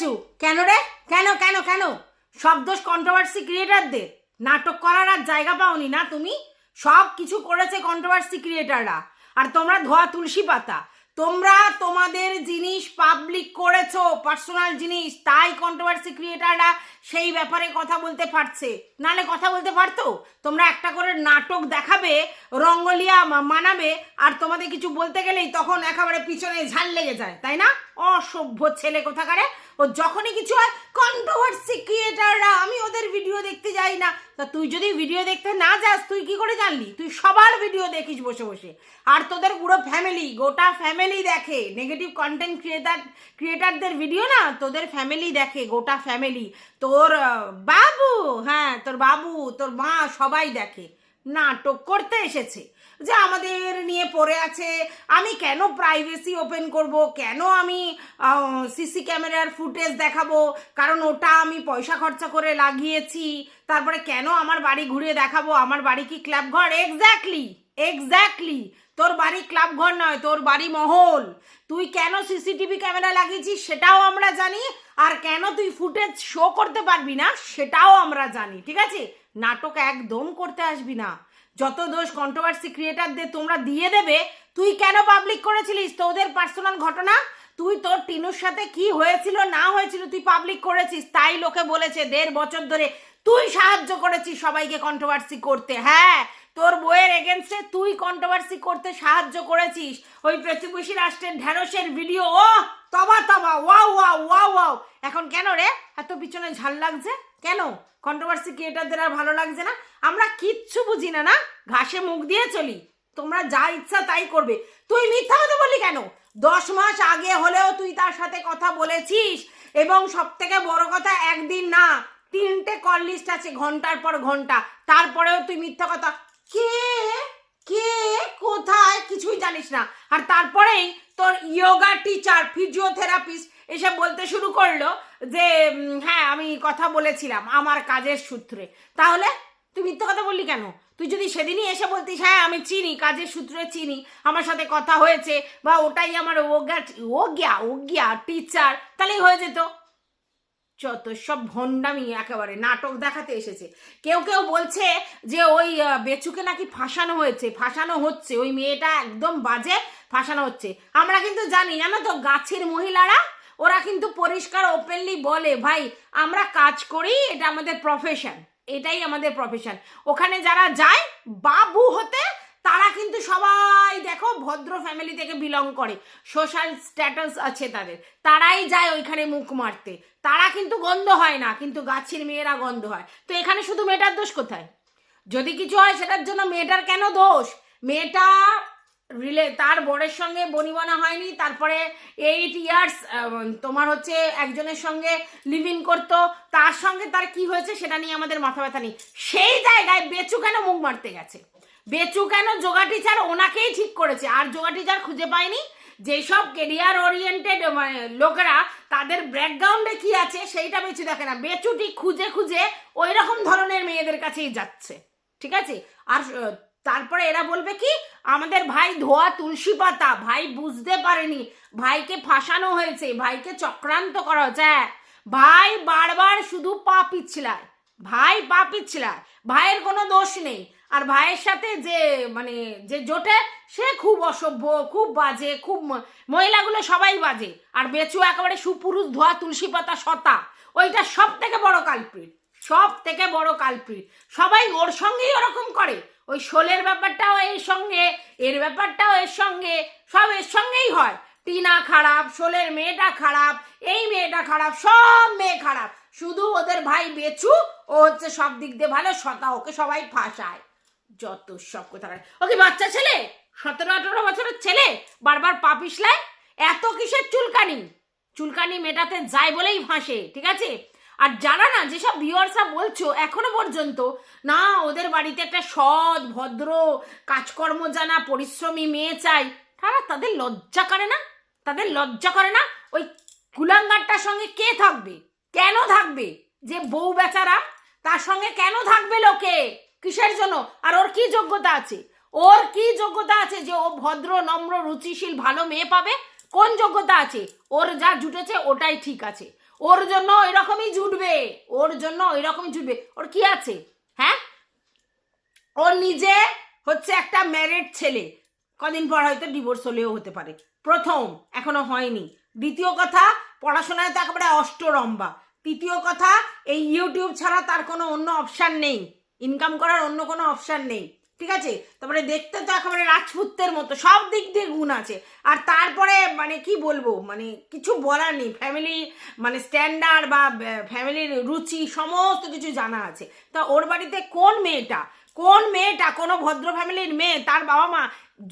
বেচু কেন রে? কেন কেন কেন? সব দোষ কন্ট্রোভার্সি ক্রিয়েটারদের নাটক করার আর জায়গা পাওনি না তুমি? সব কিছু করেছে কন্ট্রোভার্সি ক্রিয়েটাররা আর তোমরা ধোয়া তুলসী পাতা। তোমরা তোমাদের জিনিস পাবলিক করেছ পার্সোনাল জিনিস, তাই কন্ট্রোভার্সি ক্রিয়েটাররা সেই ব্যাপারে কথা বলতে পারছে। নালে কথা বলতে পারতো? তোমরা একটা করে নাটক দেখাবে, রঙ্গলিয়া মানাবে, আর তোমাদের কিছু বলতে গেলেই তখন একেবারে পিছনে ঝাল লেগে যায়, তাই না? অসভ্য ছেলে কোথাকারে। ও যখনই কিছু হয় কন্ট্রোভার্সি ক্রিয়েটাররা আমি ওদের ভিডিও দেখতে যাই না। তা তুই যদি ভিডিও দেখতে না যাস, তুই কি করে জানলি? তুই সবার ভিডিও দেখিস বসে বসে। আর তোদের পুরো ফ্যামিলি গোটা ফ্যামিলি দেখে। নেগেটিভ কন্টেন্ট ক্রিয়েটার ক্রিয়েটারদের ভিডিও না, তোদের ফ্যামিলি দেখে, গোটা ফ্যামিলি তোর বাবু হ্যাঁ তোর বাবু, তোর মা সবাই দেখে। না টোক করতে এসেছে। যে আমাদের নিয়ে পড়ে আছে। আমি কেন প্রাইভেসি ওপেন করব? কেন আমি সিসি ক্যামেরার ফুটেজ দেখাবো? কারণ ওটা আমি পয়সা খরচা করে লাগিয়েছি। তারপরে কেন আমার বাড়ি ঘুরিয়ে দেখাবো? আমার বাড়ি কি ক্লাব ঘর? এক্স্যাক্টলি এক্স্যাক্টলি তোর বাড়ি ক্লাব ঘর নয়, তোর বাড়ি মহল। তুই কেন সিসিটিভি ক্যামেরা লাগিয়েছিস সেটাও আমরা জানি। আর কেন তুই ফুটেজ শো করতে পারবি না সেটাও আমরা জানি, ঠিক আছে? নাটক একদম করতে আসবি না। যত দোষ কন্ট্রোভার্সি ক্রিয়েটারদের তোমরা দিয়ে দেবে, তুই কেন পাবলিক করেছিলিস? তোদের পার্সোনাল ঘটনা? তুই তোর টিনুর সাথে কি হয়েছিল, না হয়েছিল তুই পাবলিক করেছিস? তাই লোকে বলেছে দেড় বছর ধরে তুই সাহায্য করেছিস সবাইকে কন্ট্রোভার্সি করতে। হ্যাঁ তোর বইয়ের এগেনস্টে তুই কন্ট্রোভার্সি করতে সাহায্য করেছিস। ওই প্রতিবেশী রাষ্ট্রের ঢ্যাঁড়সের ভিডিও ও, তবা তবা, ওয়াও ওয়াও ওয়াও ওয়াও। এখন কেন রে? এত পিছনে ঝাল লাগছে? কেন? কন্ট্রোভার্সি ক্রিয়েটারদের আর ভালো লাগছে না? আমরা কিচ্ছু বুঝি না না? ঘাসে মুখ দিয়ে চলি। তোমরা যা ইচ্ছা তাই করবে। তুই মিথ্যা কথা বললি কেন? দশ মাস আগে হলেও তুই তার সাথে কথা বলেছিস। এবং সব থেকে বড় কথা, একদিন না, তিনটে কল লিস্ট আছে ঘণ্টার পর ঘণ্টা। তারপরেও তুই মিথ্যা কথা। কে? কে? কোথায়? কিছুই জানিস না। আর তারপরেই তোর ইয়োগা টিচার ফিজিওথেরাপিস্ট এসে বলতে শুরু করল যে হ্যাঁ আমি কথা বলেছিলাম আমার কাজের সূত্রে। তাহলে তুই মিথ্যা কথা বললি কেন? তুই যদি সেদিনই এসে বলতিস হ্যাঁ আমি চিনি, কাজের সূত্রে চিনি, আমার সাথে কথা হয়েছে, বা ওটাই আমার ওগা ওগিয়া ওগিয়া টিচার তাহলেই হয়ে যেত। যত সব ভণ্ডামি একেবারে নাটক দেখাতে এসেছে। কেউ কেউ বলছে যে ওই বেচুকে নাকি ফাঁসানো হয়েছে, ফাঁসানো হচ্ছে, ওই মেয়েটা একদম বাজে, ফাঁসানো হচ্ছে। আমরা কিন্তু জানি, জানো তো, গাছের মহিলারা, ওরা কিন্তু পরিষ্কার ওপেনলি বলে, ভাই, আমরা কাজ করি, এটা আমাদের প্রফেশন এটাই আমাদের প্রফেশন ওখানে যারা যায়, বাবু হতে, তারা কিন্তু সবাই দেখো ভদ্র ফ্যামিলি থেকে বিলং করে। সোশ্যাল স্ট্যাটাস আছে তাদের। তারাই যায় ওইখানে মুখ মারতে। তারা কিন্তু গন্ধ হয় না, কিন্তু গাছের মেয়েরা গন্ধ হয়। তো এখানে শুধু মেয়েটার দোষ কোথায়? যদি কিছু হয়, সেটার জন্য মেয়েটার কেন দোষ? মেয়েটা রিলে তার বরের সঙ্গে বনিবনা হয়নি, তারপরে এইট ইয়ার্স তোমার হচ্ছে একজনের সঙ্গে লিভ ইন করতো, তার সঙ্গে তার কি হয়েছে সেটা নিয়ে আমাদের মাথা ব্যথা নেই। সেই জায়গায় বেচু কেন মুখ মারতে গেছে? বেচু কেন যোগা টিচার ওনাকেই ঠিক করেছে? আর যোগা টিচার খুঁজে পায়নি যেসব কেরিয়ার ওরিয়েন্টেড মানে লোকেরা তাদের ব্যাকগ্রাউন্ডে কি আছে সেইটা বেচু দেখে না। বেচুটি খুঁজে খুঁজে ওই রকম ধরনের মেয়েদের কাছেই যাচ্ছে। ঠিক আছে? আর তারপরে এরা বলবে কি আমাদের ভাই ধোয়া তুলসী পাতা ভাই বুঝতে পারেনি ভাইকে ফাঁসানো হয়েছে ভাইকে চক্রান্ত করা হয়েছে হ্যাঁ, ভাই বারবার শুধু পা পিছলায় ভাই পা পিছলায় ভাইয়ের কোনো দোষ নেই। আর ভাইয়ের সাথে যে মানে যে জোটে সে খুব অসভ্য খুব বাজে খুব মহিলাগুলো সবাই বাজে। আর বেচু একেবারে সুপুরুষ ধোয়া তুলসী পাতা সতা ওইটা সব থেকে বড় কালপ্রিট সব থেকে বড় কালপ্রিট সবাই ওর সঙ্গেই ওরকম করে ওই শোলের ব্যাপারটাও এর সঙ্গে, এর ব্যাপারটাও এর সঙ্গে, সব এর সঙ্গেই হয়। টিনা খারাপ, শোলের মেয়েটা খারাপ, এই মেয়েটা খারাপ, সব মেয়ে খারাপ। শুধু ওদের ভাই বেচু, ও হচ্ছে সব দিক দিয়ে ভালো, সতা ওকে সবাই ফাঁসায়। যত সব কথা ওকে বাচ্চা ছেলে? সতেরো, আঠেরো বছরের ছেলে? বারবার পা পিছলায় এত কিসের চুলকানি? চুলকানি মেটাতে যায় বলেই ফাঁসে, ঠিক আছে? আর যারা না, যেসব ভিউয়ার্সরা বলছো, এখনও পর্যন্ত, না, ওদের বাড়িতে একটা সৎ, ভদ্র, কাজকর্ম জানা, পরিশ্রমী মেয়ে চাই, তারা তাদের লজ্জা করে না? তাদের লজ্জা করে না? ওই কুলাঙ্গারটার সঙ্গে কে থাকবে? কেন থাকবে? যে বউ বেচারা, তার সঙ্গে কেন থাকবে লোকে? কিসের জন্য? আর ওর কি যোগ্যতা আছে? ওর কি যোগ্যতা আছে যে ও ভদ্র, নম্র, রুচিশীল, ভালো মেয়ে পাবে? কোন যোগ্যতা আছে? ওর যা জুটেছে, ওটাই ঠিক আছে। ওর জন্য এরকমই জুটবে, ওর জন্য এরকমই জুটবে। ওর কি আছে? হ্যাঁ? ওর নিজে হচ্ছে একটা ম্যারেড ছেলে। কদিন পর হয়তো ডিভোর্স হলেও হতে পারে। প্রথম, এখনও হয়নি। দ্বিতীয় কথা, পড়াশোনায় তো একেবারে অষ্টরম্বা। তৃতীয় কথা, এই ইউটিউব ছাড়া তার কোনো অন্য অপশান নেই। ইনকাম করার অন্য কোনো অপশান নেই। ঠিক আছে? তারপরে দেখতে তো একেবারে রাজপুতের মতো, সব দিক দিয়ে গুণ আছে। আর তারপরে মানে কি বলব? মানে কিছু বলার নেই। ফ্যামিলি মানে স্ট্যান্ডার্ড বা ফ্যামিলির রুচি, সমস্ত কিছু জানা আছে। তা ওর বাড়িতে কোন মেয়েটা? কোন মেয়েটা? কোনো ভদ্র ফ্যামিলির মেয়ে? তার বাবা মা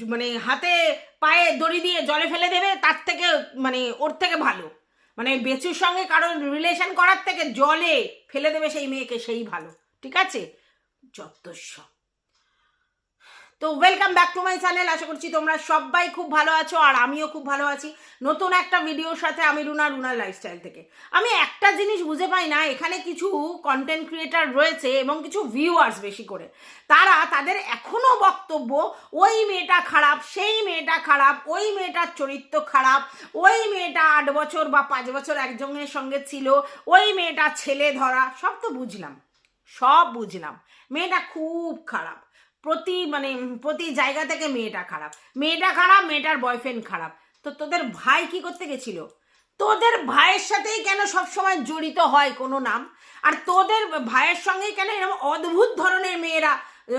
মানে হাতে পায়ে দড়ি দিয়ে জলে ফেলে দেবে, তার থেকে মানে ওর থেকে ভালো। মানে বেচুর সঙ্গে কারোর রিলেশন করার থেকে জলে ফেলে দেবে সেই মেয়েকে, সেই ভালো। ঠিক আছে? যত সব। তো welcome back to my channel আশা করছি তোমরা সবাই খুব ভালো আছো আর আমিও খুব ভালো আছি। নতুন একটা ভিডিওর সাথে আমি রুনা রুনার লাইফস্টাইল থেকে। আমি একটা জিনিস বুঝে পাই না, এখানে কিছু কন্টেন্ট ক্রিয়েটার রয়েছে এবং কিছু ভিউয়ার্স বেশি করে। তারা তাদের এখনও বক্তব্য, ওই মেয়েটা খারাপ, সেই মেয়েটা খারাপ, ওই মেয়েটার চরিত্র খারাপ, ওই মেয়েটা আট বছর বা পাঁচ বছর একজনের সঙ্গে ছিল, ওই মেয়েটা ছেলে ধরা। সব তো বুঝলাম, সব বুঝলাম। মেয়েটা খুব খারাপ। প্রতি মানে প্রতি জায়গা থেকে মেয়েটা খারাপ। মেয়েটা খারাপ, মেয়েটার বয়ফ্রেন্ড খারাপ। তো তোদের ভাই কি করতে গেছিল? তোদের ভাইয়ের সাথেই কেন সবসময় জড়িত হয় কোনো নাম? আর তোদের ভাইয়ের সঙ্গেই কেন এরকম অদ্ভুত ধরনের মেয়েরা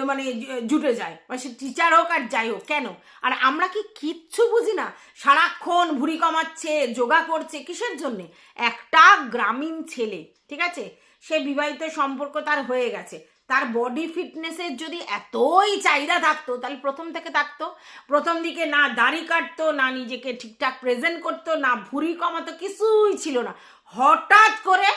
মানে জুটে যায়? মানে সে টিচার হোক আর যাই হোক, কেন? আর আমরা কি কিচ্ছু বুঝি না? সারাক্ষণ ভুড়ি কমাচ্ছে, যোগা করছে, কিসের জন্যে? একটা গ্রামীণ ছেলে, ঠিক আছে? সে বিবাহিত সম্পর্ক তার হয়ে গেছে। তার বডি ফিটনেসের যদি এতই চাহিদা থাকতো, তাহলে প্রথম থেকে থাকতো। প্রথম দিকে না দাড়ি কাটতো, না নিজেকে ঠিকঠাক প্রেজেন্ট করতো, না ভুঁড়ি কমাতো, কিছুই ছিল না। হঠাৎ করে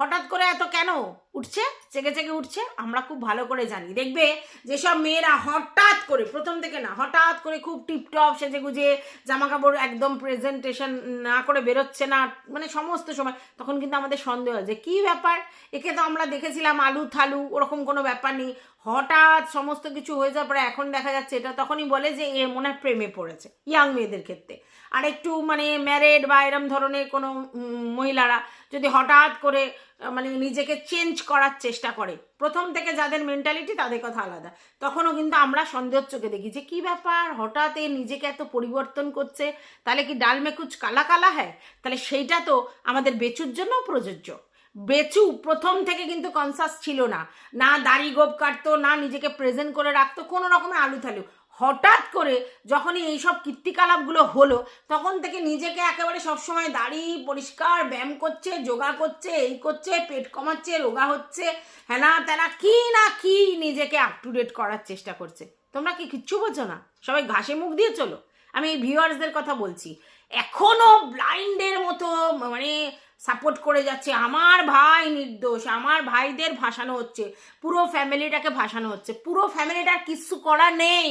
হঠাৎ করে এত কেন? উঠছে চেকে চেকে উঠছে, আমরা খুব ভালো করে জানি। দেখবে যেসব মেয়েরা হঠাৎ করে, প্রথম থেকে না, হঠাৎ করে খুব টিপটপ সেজে গুজে জামা কাপড় একদম প্রেজেন্টেশন না করে বেরোচ্ছে না মানে সমস্ত সময়, তখন কিন্তু আমাদের সন্দেহ যে, কী ব্যাপার? একে তো আমরা দেখেছিলাম আলু থালু, ওরকম কোনো ব্যাপার নেই। হঠাৎ সমস্ত কিছু হয়ে যাওয়ার পরে এখন দেখা যাচ্ছে এটা তখনই বলে যে, এ মনে হয় প্রেমে পড়েছে ইয়াং মেয়েদের ক্ষেত্রে। আর একটু মানে ম্যারেড বা এরম ধরনের কোনো মহিলারা যদি হঠাৎ করে মানে নিজেকে চেঞ্জ করার চেষ্টা করে। প্রথম থেকে যাদের মেন্টালিটি তাদের কথা আলাদা। তখনও কিন্তু আমরা সন্দেহ চোখে দেখি যে, কী ব্যাপার? হঠাৎ এ নিজেকে এত পরিবর্তন করছে। তাহলে কি ডাল মে কুচ কালা কালা হ্যায়? তাহলে সেইটা তো আমাদের বেচুর জন্য প্রযোজ্য। বেচু প্রথম থেকে কিন্তু কনসাস ছিল না। না দাড়ি গোপ কাটতো, না নিজেকে প্রেজেন্ট করে রাখতো, কোনো রকমের আলু থালু হঠাৎ করে যখনই এইসব কীর্তিকলাপগুলো হলো, তখন থেকে নিজেকে একেবারে সবসময় দাড়ি পরিষ্কার ব্যায়াম করছে, যোগা করছে, এই করছে, পেট কমাচ্ছে, রোগা হচ্ছে হ্যানা তেনা, কি না কি নিজেকে আপ টু ডেট করার চেষ্টা করছে। তোমরা কি কিচ্ছু বোঝো না? সবাই ঘাসে মুখ দিয়ে চলো। আমি এই ভিউয়ার্সদের কথা বলছি। এখনও ব্লাইন্ডের মতো মানে সাপোর্ট করে যাচ্ছে। আমার ভাই নির্দোষ, আমার ভাইদের ভাসানো হচ্ছে। পুরো ফ্যামিলিটাকে ভাসানো হচ্ছে। পুরো ফ্যামিলিটার কিচ্ছু করা নেই।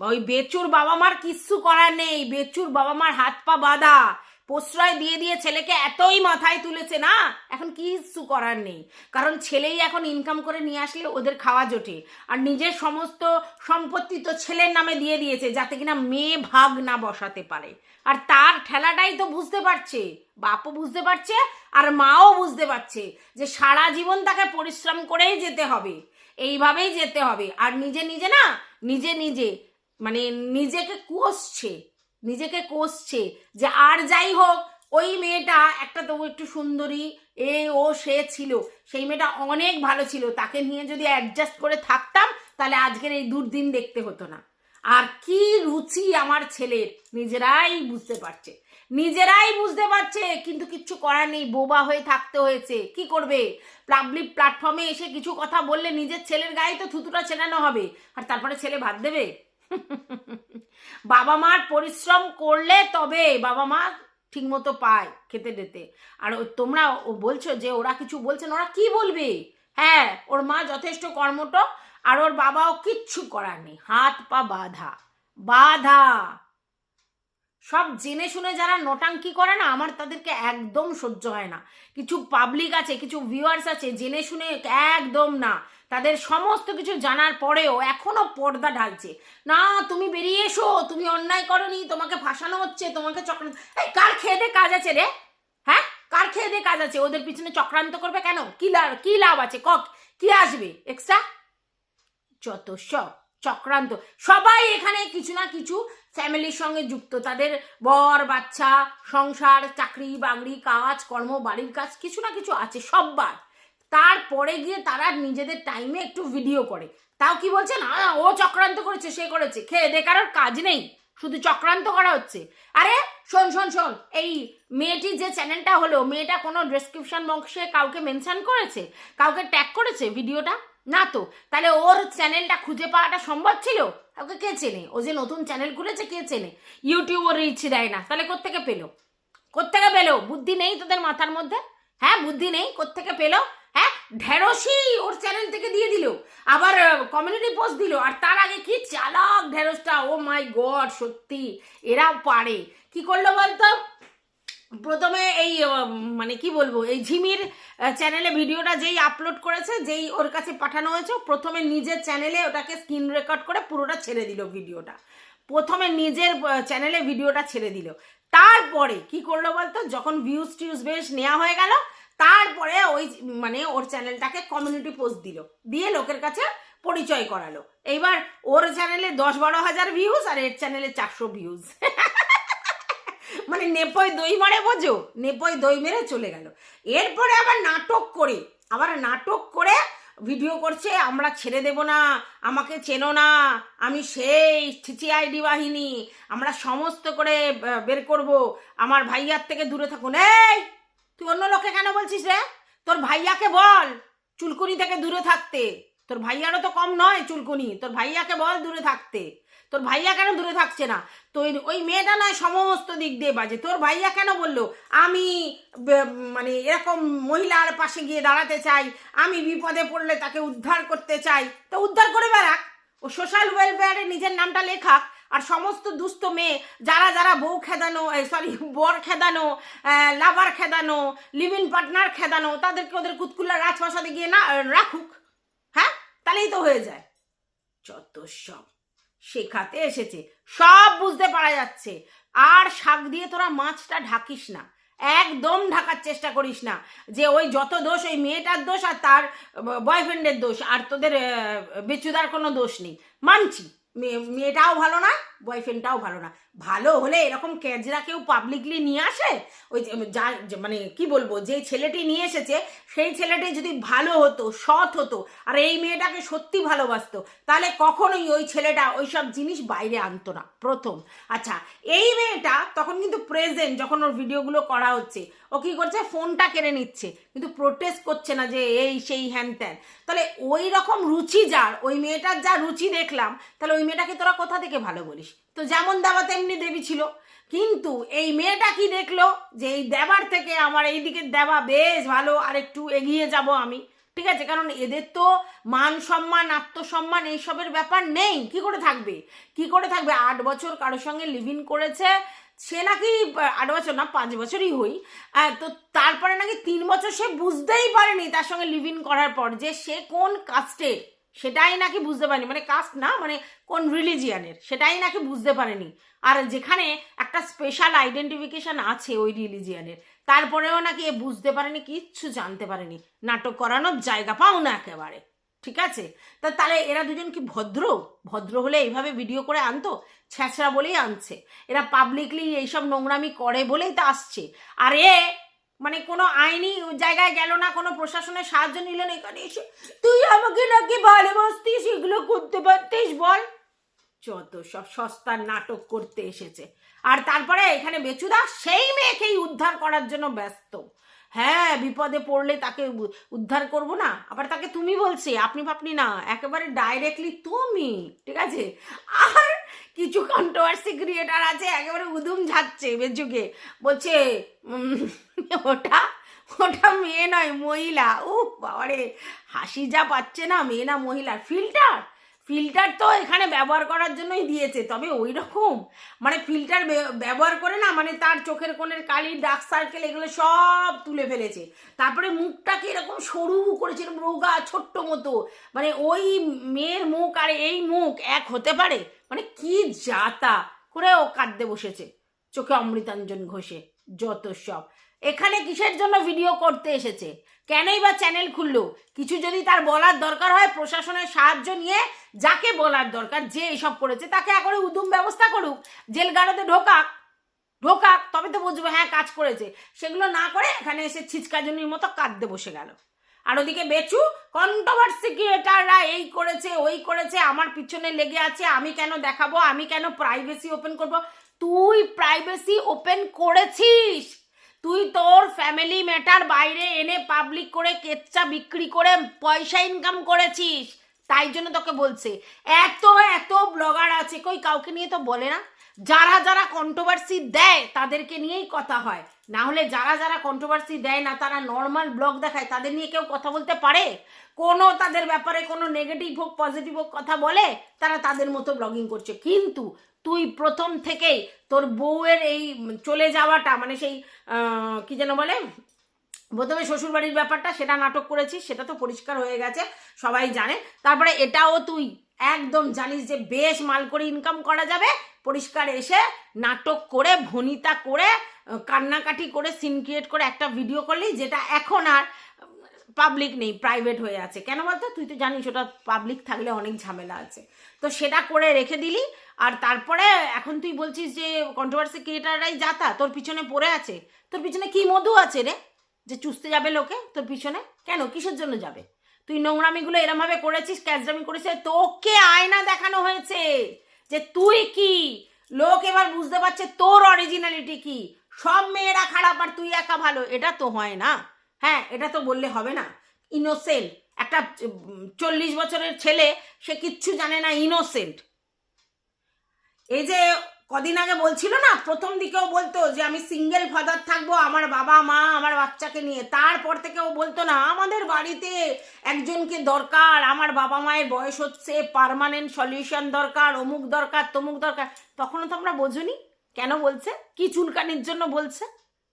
ওই বেচুর বাবা মার কিচ্ছু করার নেই। বেচুর বাবা মার হাত পা বাঁধা। প্রশ্রয় দিয়ে দিয়ে ছেলেকে এতই মাথায় তুলেছে না? এখন কিচ্ছু করার নেই। কারণ ছেলেই এখন ইনকাম করে নিয়ে আসলে ওদের খাওয়া জোটে। আর নিজের সমস্ত সম্পত্তি তো ছেলের নামে দিয়ে দিয়েছে, যাতে কিনা মেয়ে ভাগ না বসাতে পারে। আর তার ঠেলাটাই তো বুঝতে পারছে, বাপও বুঝতে পারছে, আর মাও বুঝতে পারছে যে সারা জীবন তাকে পরিশ্রম করেই যেতে হবে। এইভাবেই যেতে হবে। আর নিজে নিজে না, নিজে নিজে মানে নিজেকে কষছে নিজেকে কষছে যে আর যাই হোক, ওই মেয়েটা একটা তবু একটু সুন্দরী, এ, ও, সে ছিল। সেই মেয়েটা অনেক ভালো ছিল। তাকে নিয়ে যদি অ্যাডজাস্ট করে থাকতাম, তাহলে আজকের এই দুর্দিন দেখতে হতো না। আর কি রুচি আমার ছেলের, নিজেরাই বুঝতে পারছে। নিজেরাই বুঝতে পারছে, কিন্তু কিচ্ছু করার নেই। বোবা হয়ে থাকতে হয়েছে। কি করবে? পাবলিক প্ল্যাটফর্মে এসে কিছু কথা বললে নিজের ছেলের গায়ে তো থুতুটা ছেড়ানো হবে। আর তারপরে ছেলে ভাত দেবে? বাবা মার পরিশ্রম করলে তবে বাবা মা ঠিক মতো পায় খেতে দিতে। আর তোমরা বলছো যে ওরা কিছু বলছেন ওরা কি বলবে? হ্যাঁ ওর মা যথেষ্ট কর্মঠ আর ওর বাবাও কিচ্ছু করার নেই। হাত পা বাধা। বাধা। সব জেনে শুনে যারা নটাঙ্কি করে না, আমার তাদেরকে একদম সহ্য হয় না। কিছু পাবলিক আছে, কিছু ভিউয়ার্স আছে, জেনে শুনে একদম না। তাদের সমস্ত কিছু জানার পরেও এখনও পর্দা ঢালছে। না, তুমি বেরিয়ে এসো, তুমি অন্যায় করনি, তোমাকে ফাঁসানো হচ্ছে, তোমাকে চক্রান্ত এই, কার খেয়ে কাজ আছে রে? হ্যাঁ? কার খেয়ে দে কাজ আছে? ওদের পিছনে চক্রান্ত করবে কেন? কি লাভ কি লাভ আছে? কক কি আসবে? এক্সট্রা? যত সব চক্রান্ত। সবাই এখানে কিছু না কিছু ফ্যামিলির সঙ্গে যুক্ত। তাদের বর, বাচ্চা, সংসার, চাকরি বাকরি কাজ, কর্ম, বাড়ির কাজ, কিছু না কিছু আছে সব্বার তারপরে গিয়ে তারা নিজেদের টাইমে একটু ভিডিও করে। তাও কি বলছে না? ও চক্রান্ত করেছে, সে করেছে। খেয়ে দে, কারোর কাজ নেই। শুধু চক্রান্ত করা হচ্ছে। আরে, শোন শোন শোন। এই মেয়েটি যে চ্যানেলটা হলো, মেয়েটা কোনো ডেসক্রিপশন বক্সে কাউকে মেনশন করেছে? কাউকে ট্যাগ করেছে ভিডিওটা না তো। তাহলে ওর চ্যানেলটা খুঁজে পাওয়াটা সম্ভব ছিল? কাউকে কে চেনে? ও যে নতুন চ্যানেল খুলেছে, কে চেনে? ইউটিউব ওর রিচ দেয় না। তাহলে কোত্থেকে পেল? কোত্থেকে পেল? বুদ্ধি নেই তোদের মাথার মধ্যে? হ্যাঁ বুদ্ধি নেই। কোত্থেকে পেল? হ্যাঁ ঢেঁড়সই ওর চ্যানেল থেকে দিয়ে দিল। আবার কমিউনিটি পোস্ট দিল। আর তার আগে কি চালাক ঢেঁড়সটা, ও মাই গড সত্যি, এরাও পারে। কি করল বলতো? প্রথমে এই মানে কি বলব, এই ঝিমির চ্যানেলে ভিডিওটা যেই আপলোড করেছে, যেই ওর কাছে পাঠানো হয়েছে প্রথমে নিজের চ্যানেলে ওটাকে স্ক্রিন রেকর্ড করে পুরোটা ছেড়ে দিল ভিডিওটা। প্রথমে নিজের চ্যানেলে ভিডিওটা ছেড়ে দিল। তারপরে কি করল বলতো? যখন ভিউজ টিউজ বেশ নেওয়া হয়ে গেল তারপরে ওই মানে ওর চ্যানেলটাকে কমিউনিটি পোস্ট দিল। দিয়ে লোকের কাছে পরিচয় করালো। এইবার ওর চ্যানেলে দশ বারো হাজার ভিউজ আর এর চ্যানেলে চারশো ভিউজ মানে নেপয় দই মারে বোঝো, নেপয় দই মেরে চলে গেল। এরপরে আবার নাটক করে, আবার নাটক করে ভিডিও করছে, আমরা ছেড়ে দেব না, আমাকে চেনো না, আমি সেই ছিচি আইডি বাহিনী, আমরা সমস্ত করে বের করব, আমার ভাইয়ার থেকে দূরে থাকুন। এই! তুই অন্য লোকে কেন বলছিস রে? তোর ভাইয়াকে বল চুলকুনি থেকে দূরে থাকতে। তোর ভাইয়ারও তো কম নয় চুলকুনি। তোর ভাইয়াকে বল দূরে থাকতে। তোর ভাইয়া কেন দূরে থাকছে না? তো ওই- মেয়েটা নয়, সমস্ত দিক দিয়ে বাজে। তোর ভাইয়া কেন বলল, আমি মানে এরকম মহিলার পাশে গিয়ে দাঁড়াতে চাই, আমি বিপদে পড়লে তাকে উদ্ধার করতে চাই। তো উদ্ধার করে বেড়াক। ও সোশ্যাল ওয়েলফেয়ারে নিজের নামটা লেখাক। আর সমস্ত দুস্থ মেয়ে, যারা যারা বউ খেদানো সরি বর খেদানো লাভার খেদানো লিভিং পার্টনার খেদানো, তাদেরকে ওদের কুতকুল্লা রাজপ্রাসাদে গিয়ে না রাখুক। হ্যাঁ? তাহলেই তো হয়ে যায়। যত সব শেখাতে এসেছে, সব বুঝতে পারা যাচ্ছে। আর শাক দিয়ে তোরা মাছটা ঢাকিস না। একদম ঢাকার চেষ্টা করিস না যে ওই যত দোষ, ওই মেয়েটার দোষ আর তার বয়ফ্রেন্ডের দোষ, আর তোদের বেচুদার কোনো দোষ নেই। মানছি। মেয়েটাও ভালো না বয়ফ্রেন্ডটাও ভালো না। ভালো হলে এরকম ক্যাজরা কেউ পাবলিকলি নিয়ে আসে? ওই যে মানে কি বলব, যে ছেলেটি নিয়ে এসেছে, সেই ছেলেটি যদি ভালো হতো, সৎ হতো, আর এই মেয়েটাকে সত্যি ভালোবাসতো, তাহলে কখনোই ওই ছেলেটা ওই সব জিনিস বাইরে আনতো না, প্রথম। আচ্ছা এই মেয়েটা তখন কিন্তু প্রেজেন্ট যখন ওর ভিডিওগুলো করা হচ্ছে, ও কি করছে? ফোনটা কেড়ে নিচ্ছে, কিন্তু প্রোটেস্ট করছে না যে এই সেই হ্যান ত্যান। তাহলে ওই রকম রুচি যার, ওই মেয়েটার যা রুচি দেখলাম, তাহলে ওই মেয়েটাকে তোরা কোথা থেকে ভালো বলিস? তো যেমন দেবা তেমনি দেবী ছিল। কিন্তু এই মেয়েটা কি দেখল? যে এই দেবার থেকে আমার এই দিকের দেবা বেশ ভালো, আর একটু এগিয়ে যাব আমি। ঠিক আছে? কারণ এদের তো মান সম্মান, আত্মসম্মান এইসবের ব্যাপার নেই। কি করে থাকবে? কি করে থাকবে? আট বছর কারোর সঙ্গে লিভ ইন করেছে। সে নাকি আট বছর না, পাঁচ বছরই হই। তো তারপরে নাকি তিন বছর সে বুঝতেই পারেনি তার সঙ্গে লিভ ইন করার পর যে সে কোন কাস্টের সেটাই নাকি বুঝতে পারেনি। মানে কাস্ট না মানে কোন রিলিজিয়ানের সেটাই নাকি বুঝতে পারেনি। আর যেখানে একটা স্পেশাল আইডেন্টিফিকেশন আছে ওই রিলিজিয়ানের তারপরেও নাকি এ বুঝতে পারেনি, কিচ্ছু জানতে পারেনি। নাটক করানোর জায়গা পাও না একেবারে, ঠিক আছে? তা তাহলে এরা দুজন কি ভদ্র? ভদ্র হলে এইভাবে ভিডিও করে আনতো? ছ্যাঁচড়া বলেই আনছে। এরা পাবলিকলি এইসব নোংরামি করে বলেই তো আসছে। আর এ মানে কোনো আইনি জায়গায় গেল না, কোনো প্রশাসনের সাহায্য নিল না এখানে এসে, তুই আমাকে নাকি ভালোবাসতিস? এগুলো করতে পারতিস বল? যত সব সস্তার নাটক করতে এসেছে। আর তারপরে এখানে বেচুদা সেই মেয়েকেই উদ্ধার করার জন্য ব্যস্ত। হ্যাঁ বিপদে পড়লে তাকে উদ্ধার করব না? আবার তাকে তুমি বলছে আপনি ফাপনি না, একেবারে ডাইরেক্টলি তুমি, ঠিক আছে? আর কিছু কন্ট্রোভার্সি ক্রিয়েটার আছে, একেবারে উদুম ঝাচ্ছে বেজুকে বলছে ওটা ওটা মেয়ে নয়, মহিলা। ও বাবারে, হাসি যা পাচ্ছে না, মেয়ে না মহিলা ফিল্টার ফিল্টার তো এখানে ব্যবহার করার জন্যই দিয়েছে, তবে ওই রকম মানে ফিল্টার ব্যবহার করে না মানে তার চোখের কোণের কালি ডার্ক সার্কেল এগুলো সব তুলে ফেলেছে। তারপরে মুখটাকে এরকম সরু করেছে রোগা ছোট্ট মতো মানে ওই মেয়ের মুখ আর এই মুখ এক হতে পারে? মানে কি যাতা, করে ও কাঁদতে বসেছে, চোখে অমৃতাঞ্জন ঘষে, যত সব। এখানে কিসের জন্য ভিডিও করতে এসেছে? কেনই বা চ্যানেল খুললো? কিছু যদি তার বলার দরকার হয়, প্রশাসনের সাহায্য নিয়ে যাকে বলার দরকার, যে এসব করেছে, তাকে একবারে উদুম ব্যবস্থা করুক জেলগাড়োতে ঢোকাক ঢোকাক, তবে তো বুঝবে হ্যাঁ কাজ করেছে। সেগুলো না করে এখানে এসে ছিচকাজনির মতো কাঁদতে বসে গেল। আর ওদিকে বেচু কন্ট্রোভার্সি ক্রিয়েটাররা এই করেছে, ওই করেছে, আমার পিছনে লেগে আছে, আমি কেন দেখাবো, আমি কেন প্রাইভেসি ওপেন করব? তুই প্রাইভেসি ওপেন করেছিস! তুই তোর ফ্যামিলি ম্যাটার বাইরে এনে পাবলিক করে কেচ্চা বিক্রি করে পয়সা ইনকাম করেছিস। তাই জন্য তোকে বলছে, এত এত ব্লগার আছে, কই কাউকে নিয়ে তো বলে না। যারা যারা কন্ট্রোভার্সি দেয়, তাদেরকে নিয়েই কথা হয়। না হলে যারা যারা কন্ট্রোভার্সি দেয় না, তারা নর্মাল ব্লগ দেখায়, তাদের নিয়ে কেউ কথা বলতে পারে? কোনো তাদের ব্যাপারে কোনো নেগেটিভ হোক পজিটিভ হোক কথা বলে, তারা তাদের মতো ব্লগিং করছে। কিন্তু তুই প্রথম থেকেই তোর বউয়ের এই চলে যাওয়াটা মানে সেই কি যেন বলে প্রথমে শ্বশুরবাড়ির ব্যাপারটা, সেটা নাটক করেছি, সেটা তো পরিষ্কার হয়ে গেছে, সবাই জানে। তারপরে এটাও তুই একদম জানিস যে বেশ মাল করে ইনকাম করা যাবে। পরিষ্কার এসে নাটক করে, ভনিতা করে কান্নাকাটি করে সিন ক্রিয়েট করে একটা ভিডিও করলি, যেটা এখন আর পাবলিক নেই প্রাইভেট হয়ে আছে। কেন বলতো? তুই তো জানিস ওটা পাবলিক থাকলে অনেক ঝামেলা আছে। তো সেটা করে রেখে দিলি, আর তারপরে এখন তুই বলছিস যে কন্ট্রোভার্সি ক্রিয়েটাররাই যাতা তোর পিছনে পড়ে আছে। তোর পিছনে কি মধু আছে রে? যে চুষতে যাবে লোকে তোর পিছনে? কেন? কিসের জন্য যাবে? তুই নোংরামিগুলো এরমভাবে করেছিস ক্যাজরামি করেছিস, তোকে আয়না দেখানো হয়েছে যে তুই কি? লোক এবার বুঝতে পারছে তোর অরিজিনালিটি কি। সব মেয়েরা খারাপ আর তুই একা ভালো, এটা তো হয় না। হ্যাঁ এটা তো বললে হবে না। ইনোসেন্ট একটা চল্লিশ বছরের ছেলে, সে কিচ্ছু জানে না ইনোসেন্ট এই যে কদিন আগে বলছিল না, প্রথম দিকেও বলতো যে আমি সিঙ্গেল ফাদার থাকব, আমার বাবা, মা, আমার বাচ্চাকে নিয়ে। তারপর থেকে ও বলতো না, আমাদের বাড়িতে একজনকে দরকার, আমার বাবা মায়ের বয়স হচ্ছে পার্মানেন্ট সলিউশন দরকার, অমুক দরকার, তমুক দরকার। তখনও তো আমরা বোঝুনি। কেন বলছে? কি চুলকানির জন্য বলছে?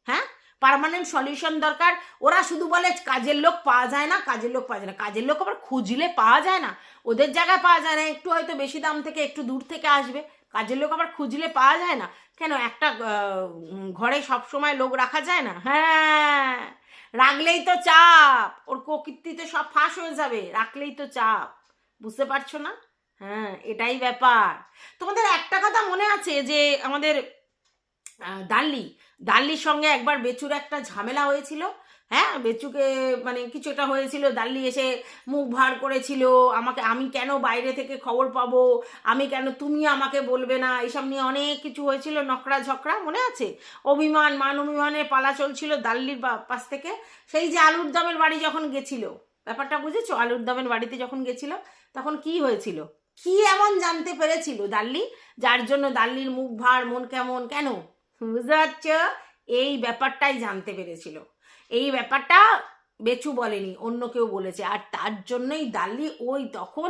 হ্যাঁ? পারমানেন্ট সলিউশন দরকার। ওরা শুধু বলে কাজের লোক পাওয়া যায় না, কাজের লোক পাওয়া যায় না। কাজের লোক আবার খুঁজলে পাওয়া যায় না। ওদের জায়গায় পাওয়া যায় না, একটু হয়তো বেশি দাম থেকে, একটু দূর থেকে আসবে। কাজের লোক আবার খুঁজলে পাওয়া যায় না। কেন? একটা ঘরে সব সময় লোক রাখা যায় না? হ্যাঁ রাখলেই তো চাপ। ওর প্রকৃতিতে সব ফাঁস হয়ে যাবে। রাখলেই তো চাপ। বুঝতে পারছ না? হ্যাঁ এটাই ব্যাপার। তোমাদের একটা কথা মনে আছে যে আমাদের দাল্লি দাল্লির সঙ্গে একবার বেচুর একটা ঝামেলা হয়েছিল? হ্যাঁ বেচুকে মানে কিছু একটা হয়েছিল, দাল্লি এসে মুখ ভার করেছিল, আমাকে, আমি কেন বাইরে থেকে খবর পাবো, আমি কেন, তুমি আমাকে বলবে না, এসব নিয়ে অনেক কিছু হয়েছিল নকরা ঝকরা মনে আছে? অভিমান, মান অভিমানের পালা চলছিল দাল্লির পাশ থেকে। সেই যে আলুর দমের বাড়ি যখন গেছিল, ব্যাপারটা বুঝেছ? আলুর দমের বাড়িতে যখন গেছিল, তখন কি হয়েছিল? কি এমন জানতে পেরেছিল দাল্লি? যার জন্য দাল্লির মুখ ভার, মন কেমন, কেন? বুঝতে পারছ? এই ব্যাপারটাই জানতে পেরেছিল। এই ব্যাপারটা বেচু বলেনি, অন্য কেউ বলেছে। আর তার জন্যই দাল্লি ওই তখন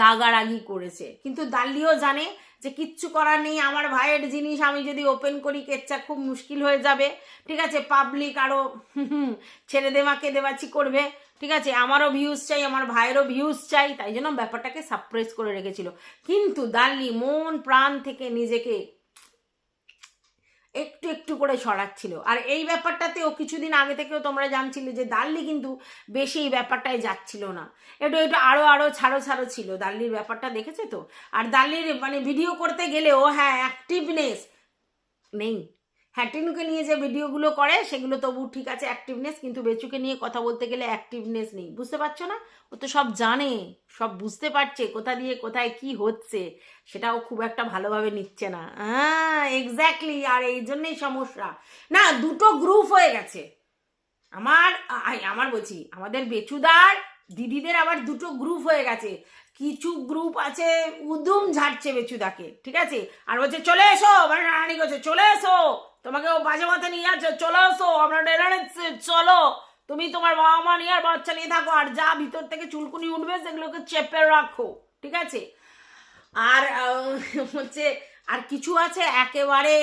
রাগারাগি করেছে। কিন্তু দাল্লিও জানে যে কিচ্ছু করার নেই, আমার ভাইয়ের জিনিস আমি যদি ওপেন করি কেচ্চা খুব মুশকিল হয়ে যাবে। ঠিক আছে পাবলিক আরও ছেড়ে দেওয়াকে দেওয়াচি করবে। ঠিক আছে, আমারও ভিউজ চাই, আমার ভাইয়েরও ভিউজ চাই, তাই জন্য ব্যাপারটাকে সাপ্রেস করে রেখেছিল। কিন্তু দাল্লি মন প্রাণ থেকে নিজেকে একটু একটু করে সরাচ্ছিল। আর এই ব্যাপারটাতে ও কিছুদিন আগে থেকেও তোমরা জানছিলে যে দাল্লি কিন্তু বেশি এই ব্যাপারটায় যাচ্ছিল না। একটু একটু আরও আরও ছাড়ো ছাড়ো ছিল। দাল্লির ব্যাপারটা দেখেছে তো? আর দাল্লির মানে ভিডিও করতে গেলেও হ্যাঁ অ্যাক্টিভনেস নেই। হ্যাঁ টিনুকে নিয়ে যে ভিডিওগুলো করে, সেগুলো তবু ঠিক আছে অ্যাক্টিভনেস কিন্তু বেচুকে নিয়ে কথা বলতে গেলে অ্যাক্টিভনেস নেই। বুঝতে পারছ না? ও তো সব জানে, সব বুঝতে পারছে, কোথা দিয়ে কোথায় কি হচ্ছে, সেটাও খুব একটা ভালোভাবে নিচ্ছে না। হ্যাঁ এক্স্যাক্টলি আর এই জন্যই সমস্যা। না, দুটো গ্রুপ হয়ে গেছে। আমার আমার বলছি, আমাদের বেচুদার দিদিদের আবার দুটো গ্রুপ হয়ে গেছে। কিছু গ্রুপ আছে, উদুম ঝাড়ছে বেচুদাকে, ঠিক আছে? আর বলছে, চলে এসো! মানে রানী করছে চলে এসো! তোমাকে ও বাজে মাথা নিয়ে যাচ্ছে। চলে আসো আমরা ডেরা চলো, তুমি তোমার বাবা মা নিয়ে আর বাচ্চা নিয়ে থাকো। আর যা ভিতর থেকে চুলকুনি উঠবে, সেগুলোকে চেপে রাখো, ঠিক আছে? আর হচ্ছে, আর কিছু আছে একেবারে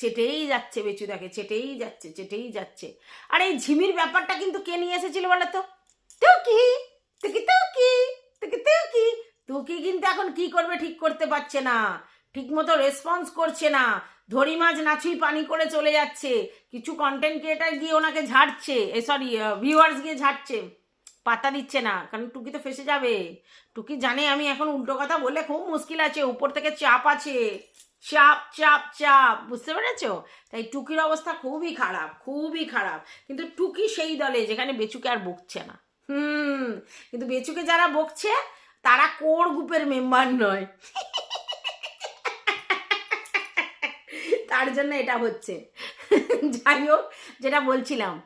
চেটেই যাচ্ছে বেচুদাকে চেটেই যাচ্ছে চেটেই যাচ্ছে। আর এই ঝিমির ব্যাপারটা কিন্তু কে নিয়ে এসেছিল বলো তো টুকি টুকি টুকি টুকি টুকি টুকি কিন্তু এখন কি করবে ঠিক করতে পারছে না ঠিক মতো রেসপন্স করছে না। ধরি মাছ নাচুই পানি করে চলে যাচ্ছে। কিছু কন্টেন্ট ক্রিয়েটার গিয়ে ওনাকে ঝাড়ছে। এ সরি ভিউয়ার্স গিয়ে ঝাড়ছে। পাতা দিচ্ছে না, কারণ টুকি তো ফেসে যাবে। টুকি জানে আমি এখন উল্টো কথা বলে খুব মুশকিল আছে, উপর থেকে চাপ আছে। চাপ চাপ চাপ, বুঝতে পেরেছ? তাই টুকির অবস্থা খুবই খারাপ খুবই খারাপ। কিন্তু টুকি সেই দলে যেখানে বেচুকে আর বকছে না। হুম, কিন্তু বেচুকে যারা বকছে, তারা কোর গ্রুপের মেম্বার নয়। তার জন্য এটা হচ্ছে। যাই হোক, যেটা বলছিলাম,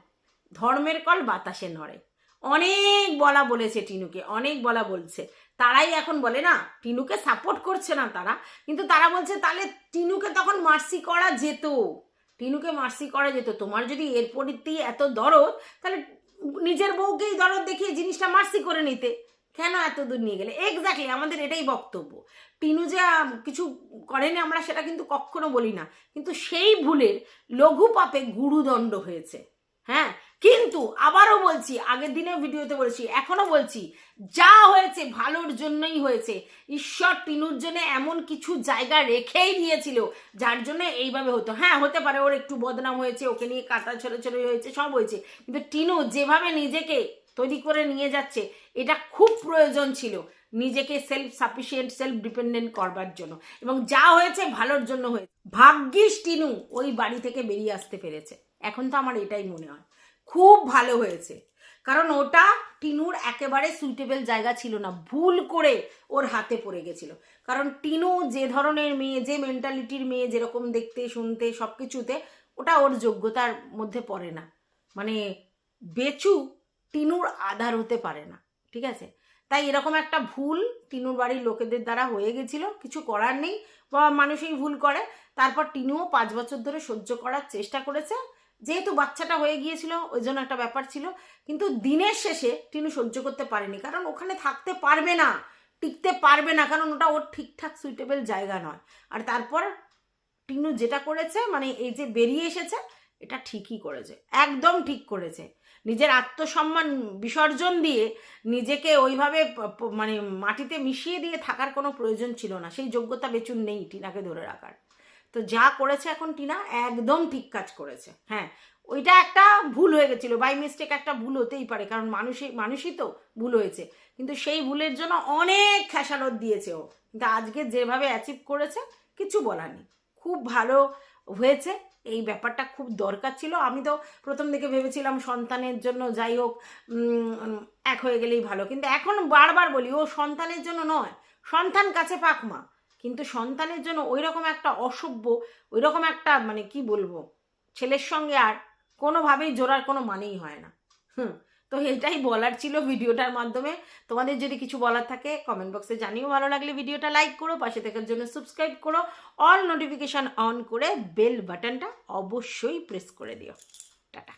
ধর্মের কল বাতাসে নড়ে। অনেক বলা বলেছে টিনুকে, অনেক বলা বলছে। তারাই এখন বলে, না, টিনুকে সাপোর্ট করছে না তারা। কিন্তু তারা বলছে, তাহলে টিনুকে তখন মার্সি করা যেত। টিনুকে মার্সি করা যেত। তোমার যদি এর প্রতি এত দরদ, তাহলে নিজের বউকেই দরদ দেখিয়ে জিনিসটা মার্সি করে নিতে। কেন এত দূর নিয়ে গেলে? এক্স্যাক্টলি আমাদের এটাই বক্তব্য। টিনু যে কিছু করেনি আমরা সেটা কিন্তু কখনো বলি না। কিন্তু সেই ভুলের লঘু পাপে গুরুদণ্ড হয়েছে। হ্যাঁ? কিন্তু আবারও বলছি, আগের দিনে ভিডিওতে বলেছি এখনও বলছি, যা হয়েছে ভালোর জন্যই হয়েছে। ঈশ্বর টিনুর জন্য এমন কিছু জায়গা রেখেই দিয়েছিল, যার জন্য এইভাবে হতো। হ্যাঁ হতে পারে ওর একটু বদনাম হয়েছে, ওকে নিয়ে কাটা ছেড়ে ছেড়ে হয়েছে, সব হয়েছে। কিন্তু টিনু যেভাবে নিজেকে তৈরি করে নিয়ে যাচ্ছে, এটা খুব প্রয়োজন ছিল। নিজেকে সেলফ সাফিসিয়েন্ট সেলফ ডিপেন্ডেন্ট করবার জন্য। এবং যা হয়েছে, ভালোর জন্য হয়েছে। ভাগ্যিস টিনু ওই বাড়ি থেকে বেরিয়ে আসতে পেরেছে। এখন তো আমার এটাই মনে হয়। খুব ভালো হয়েছে। কারণ ওটা টিনুর একেবারে সুইটেবল জায়গা ছিল না। ভুল করে ওর হাতে পড়ে গেছিল। কারণ টিনু যে ধরনের মেয়ে, যে মেন্টালিটির মেয়ে, যেরকম দেখতে, শুনতে সব কিছুতে ওটা ওর যোগ্যতার মধ্যে পড়ে না। মানে বেচু টিনুর আধার হতে পারে না, ঠিক আছে? তাই এরকম একটা ভুল টিনুর বাড়ির লোকেদের দ্বারা হয়ে গেছিল, কিছু করার নেই বা মানুষই ভুল করে। তারপর টিনুও পাঁচ বছর ধরে সহ্য করার চেষ্টা করেছে। যেহেতু বাচ্চাটা হয়ে গিয়েছিল, ওই জন্য একটা ব্যাপার ছিল। কিন্তু দিনের শেষে টিনু সহ্য করতে পারেনি, কারণ ওখানে থাকতে পারবে না, টিকতে পারবে না, কারণ ওটা ওর ঠিকঠাক সুইটেবল জায়গা নয়। আর তারপর টিনু যেটা করেছে মানে এই যে বেরিয়ে এসেছে, এটা ঠিকই করেছে, একদম ঠিক করেছে। নিজের আত্মসম্মান বিসর্জন দিয়ে নিজেকে ওইভাবে মানে মাটিতে মিশিয়ে দিয়ে থাকার কোনো প্রয়োজন ছিল না। সেই যোগ্যতা বেচুন নেই টিনাকে ধরে রাখার। তো যা করেছে এখন টিনা একদম ঠিক কাজ করেছে। হ্যাঁ ওইটা একটা ভুল হয়ে গেছিল। বাই মিস্টেক একটা ভুল হতেই পারে, কারণ মানুষই মানুষই তো ভুল হয়েছে। কিন্তু সেই ভুলের জন্য অনেক খেসারত দিয়েছে ও। কিন্তু আজকে যেভাবে অ্যাচিভ করেছে, কিছু বলার নেই। খুব ভালো হয়েছে। এই ব্যাপারটা খুব দরকার ছিল। আমি তো প্রথম দিকে ভেবেছিলাম সন্তানের জন্য যাই হোক এক হয়ে গেলেই ভালো। কিন্তু এখন বারবার বলি, ও সন্তানের জন্য নয়, সন্তান কাছে পাক মা। কিন্তু সন্তানের জন্য ওই রকম একটা অসভ্য ওই রকম একটা মানে কি বলব, ছেলের সঙ্গে আর কোনোভাবেই জোড়ার কোনো মানেই হয় না। হুম। তো এটাই বলার ছিল ভিডিওটার মাধ্যমে। তোমাদের যদি কিছু বলার থাকে কমেন্ট বক্সে জানিও। ভালো লাগলে ভিডিওটা লাইক করো, পাশে থাকার জন্য সাবস্ক্রাইব করো। অল নোটিফিকেশান অন করে বেল বাটনটা অবশ্যই প্রেস করে দিও। টাটা।